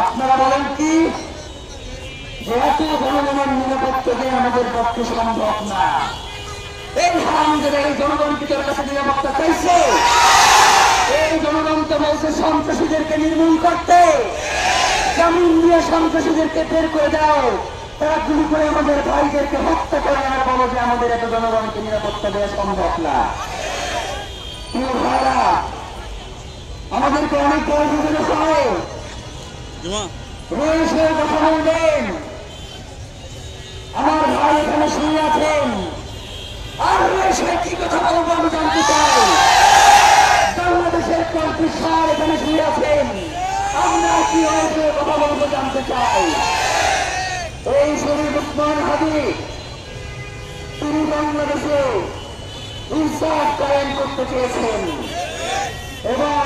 আপনারা বলেন কি? যেহেতু জনগণের নিরাপত্তা আমাদের পক্ষে সম্ভব না। এই হারামদের এই জনগণ তোর কাছে নিরাপত্তা চাইছে, এই জনগণ তো বলছে সন্ত্রাসীদেরকে নির্মূল করতে। সন্ত্রাসীদেরকে বের করে দাও, তারা গুলি করে আমাদের ভাইদেরকে হত্যা করে আর বলো যে আমাদের এত জনগণকে নিরাপত্তা দেওয়া সম্ভব না। আমাদেরকে অনেক রয়েছে কথা বলবেন। আমার ভাই এখানে শুয়ে আছেন। আর রয়েছে কি কথা বলব আমি জানতে চাই। বাংলাদেশের স্যার এখানে শুয়ে আছেন। আমরা কি হয়েছে কথা বলব জানতে চাই। এই শরীর উসমান হাদি তিনি বাংলাদেশে ইনসাফ কায়েম করতে চেয়েছেন। এবং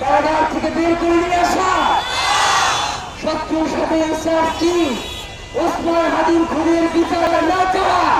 কারাগার থেকে বের করে নিয়ে আসা। শত্রুর সাথে কি? ওসমান হাদিম খুনের বিচার না করা